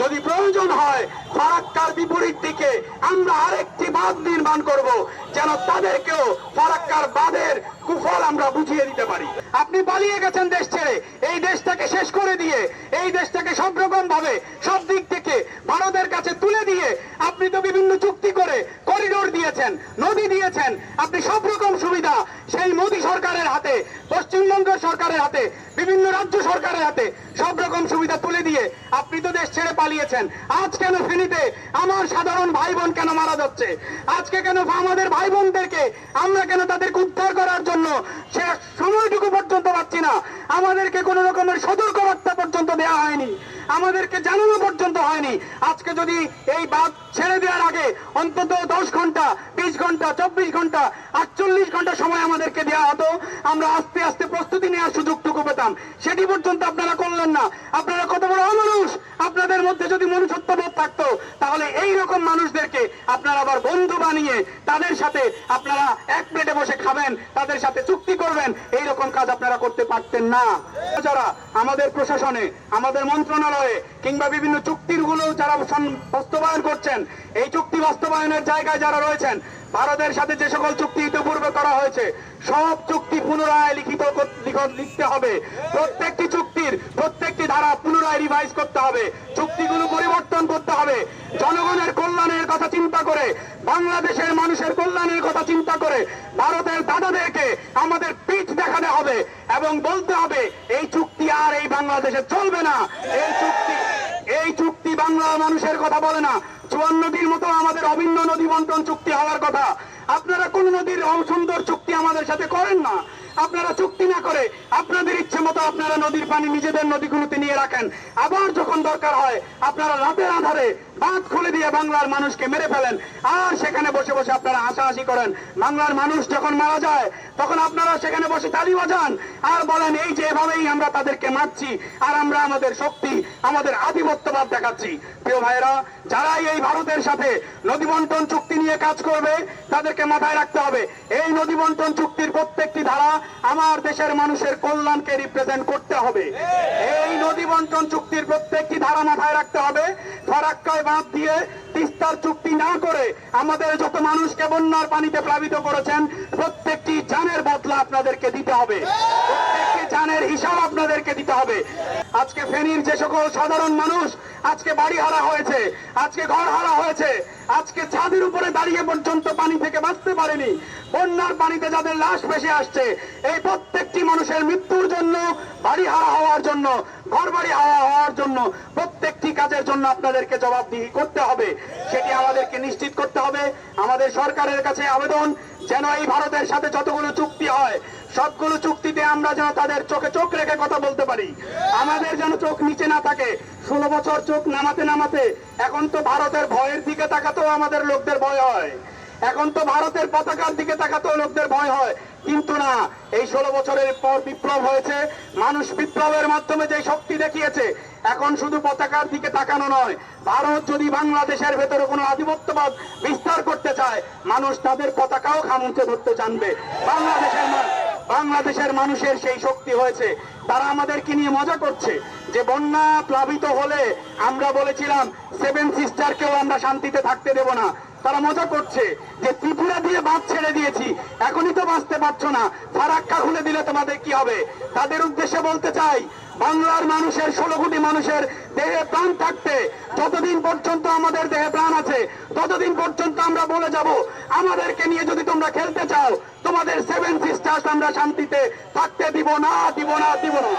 যদি প্রয়োজন হয়, ফারাক্কার বিপরীত দিকে আমরা আরেকটি বাঁধ নির্মাণ করব, যেন তাদেরকেও ফারাক্কার বাঁধের কুফল আমরা বুঝিয়ে দিতে পারি। আপনি পালিয়ে গেছেন দেশ ছেড়ে। এই দেশটাকে শেষ করে দিয়ে, এই দেশটাকে সব রকম ভাবে সব দিক থেকে ভারতের কাছে তুলে দিয়ে, আপনি তো বিভিন্ন চুক্তি করে করিডোর দিয়েছেন, নদী দিয়েছেন, আপনি সব রকম সুবিধা সেই মোদী সরকারের হাতে, পশ্চিমবঙ্গ সরকারের হাতে বিভিন্ন রাজ্য সরকারের হাতে সব রকম সুবিধা তুলে দিয়ে আপনি তো দেশ ছেড়ে পালিয়েছেন। আজ কেন ফেনীতে আমার সাধারণ ভাই বোন কেন মারা যাচ্ছে? আজকে কেন আমাদের ভাই বোনদেরকে আমরা কেন তাদেরকে উদ্ধার করার জন্য সে সময়টুকু পর্যন্ত পাচ্ছি না? আমাদেরকে কোনো রকমের সতর্ক বার্তা পর্যন্ত দেওয়া হয়নি। আমাদেরকে জানানো পর্যন্ত হয়নি। আজকে যদি এই বাদ ছেড়ে দেওয়ার আগে অন্তত দশ ঘণ্টা, বিশ ঘণ্টা, চব্বিশ ঘণ্টা, আটচল্লিশ ঘণ্টা সময় আমাদেরকে দেওয়া হতো, আমরা আস্তে আস্তে প্রস্তুতি নেওয়ার সুযোগটুকু পেতাম। সেটি পর্যন্ত আপনারা করলেন না। আপনারা কত বড় অমানুষ! আপনাদের মধ্যে যদি মনুষ্যত্ববোধ থাকতো, তাহলে এই রকম মানুষদেরকে আপনারা আবার বন্ধু বানিয়ে তাদের সাথে আপনারা এক প্লেটে বসে খাবেন, তাদের সাথে চুক্তি করবেন এই রকম কাজ আপনারা করতে পারতেন না। যারা আমাদের প্রশাসনে, আমাদের মন্ত্রণালয়ে কিংবা বিভিন্ন চুক্তিরগুলো যারা বাস্তবায়ন করছেন, এই চুক্তি বাস্তবায়নের জায়গায় যারা রয়েছেন, ভারতের সাথে যে সকল চুক্তি ইতিপূর্বে করা হয়েছে, সব চুক্তি পুনরায় লিখিত লিখতে হবে। প্রত্যেকটি চুক্তির প্রত্যেকটি ধারা পুনরায় রিভাইজ করতে হবে। চুক্তিগুলো পরিবর্তন হবে। জনগণের কল্যাণের কথা চিন্তা করে, বাংলাদেশের মানুষের কল্যাণের কথা চিন্তা করে, ভারতের দাদাদেরকে আমাদের পিঠ দেখাতে হবে এবং বলতে হবে, এই চুক্তি আর এই বাংলাদেশে চলবে না। এই চুক্তি এই চুক্তি বাংলার মানুষের কথা বলে না। চুয়ান্নটির মতো আমাদের অভিন্ন নদী বন্টন চুক্তি হওয়ার কথা। আপনারা কোন নদীর সুন্দর চুক্তি আমাদের সাথে করেন না। আপনারা চুক্তি না করে আপনাদের ইচ্ছে মতো আপনারা নদীর পানি নিজেদের নদীগুলোতে নিয়ে রাখেন। আবার যখন দরকার হয়, আপনারা রাতের আধারে বাঁধ খুলে দিয়ে বাংলার মানুষকে মেরে ফেলেন। আর সেখানে বসে বসে আপনারা হাসাহাসি করেন। বাংলার মানুষ যখন মারা যায়, তখন আপনারা সেখানে বসে তালি বাজান। আর বলেন, এই যে এভাবেই আমরা তাদেরকে মারছি, আর আমরা আমাদের শক্তি, আমাদের আধিপত্যবাদ দেখাচ্ছি। প্রিয় ভাইরা যারাই এই ভারতের সাথে নদী বন্টন চুক্তি নিয়ে কাজ করবে, তাদেরকে মাথায় রাখতে হবে। এই নদী বন্টন চুক্তির প্রত্যেকটি ধারা আমার দেশের মানুষের কল্যাণকে রিপ্রেজেন্ট করতে হবে। এই নদী বন্টন চুক্তির প্রত্যেকটি ধারা মাথায় রাখতে হবে। ফারাক্কায় বাঁধ দিয়ে তিস্তার চুক্তি না করে আমাদের যত মানুষকে বন্যার পানিতে প্লাবিত করেছেন, প্রত্যেকটি জানের বদলা আপনাদেরকে দিতে হবে। প্রত্যেকটি জানের হিসাব আপনাদেরকে দিতে হবে। আজকে ফেনীর যে সকল সাধারণ মানুষ আজকে বাড়ি হারা হয়েছে, আজকে ঘর হারা হয়েছে, আজকে ছাদের উপরে দাঁড়িয়ে পর্যন্ত পানি থেকে বাঁচতে পারেনি। বন্যার পানিতে যাদের লাশ ভেসে আসছে, এই প্রত্যেকটি মানুষের মৃত্যুর জন্য, বাড়ি হারা হওয়ার জন্য ঘর বাড়ি হারা হওয়ার জন্য প্রত্যেকটি কাজের জন্য আপনাদেরকে জবাবদিহি করতে হবে। সেটি আমাদেরকে নিশ্চিত করতে হবে। আমাদের সরকারের কাছে আবেদন যেন এই ভারতের সাথে যতগুলো চুক্তি হয়, সবগুলো চুক্তিতে আমরা যেন তাদের চোখে চোখ রেখে কথা বলতে পারি। আমাদের যেন চোখ নিচে না থাকে। ষোলো বছর চোখ নামাতে নামাতে এখন তো ভারতের ভয়ের দিকে তাকাতেও আমাদের লোকদের ভয় হয়। এখন তো ভারতের পতাকার দিকে তাকাতেও লোকদের ভয় হয়। কিন্তু না, এই ষোলো বছরের পর বিপ্লব হয়েছে। মানুষ বিপ্লবের মাধ্যমে যে শক্তি দেখিয়েছে, এখন শুধু পতাকার দিকে তাকানো নয়। ভারত যদি বাংলাদেশের ভেতরে কোনো আধিপত্যবাদ বিস্তার করতে চায়, মানুষ তাদের পতাকাও খামুচে ধরতে জানবে। বাংলাদেশের বাংলাদেশের মানুষের সেই শক্তি হয়েছে। তারা আমাদেরকে নিয়ে মজা করছে যে বন্যা প্লাবিত হলে আমরা বলেছিলাম সেভেন সিস্টারকেও আমরা শান্তিতে থাকতে দেব না। তারা মজা করছে যে ত্রিপুরা দিয়ে বাঁধ ছেড়ে দিয়েছি। এখনই তো বাঁচতে পারছ না। ফারাক্কা খুলে দিলে তোমাদের কি হবে? তাদের উদ্দেশ্যে বলতে চাই, বাংলার মানুষের, ষোলো কোটি মানুষের দেহে প্রাণ থাকতে যতদিন পর্যন্ত আমাদের দেহে প্রাণ আছে, ততদিন পর্যন্ত আমরা বলে যাব, আমাদেরকে নিয়ে যদি তোমরা খেলতে চাও, তোমাদের সেভেন সিস্টার্স আমরা শান্তিতে থাকতে দিব না দিব না দিব না।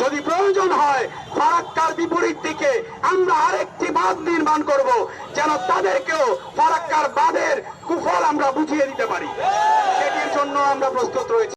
যদি প্রয়োজন হয়, ফারাক্কার বিপরীত দিকে আমরা আরেকটি বাঁধ নির্মাণ করব, যেন তাদেরকেও ফারাক্কার বাঁধের কুফল আমরা বুঝিয়ে দিতে পারি। সেটির জন্য আমরা প্রস্তুত রয়েছি।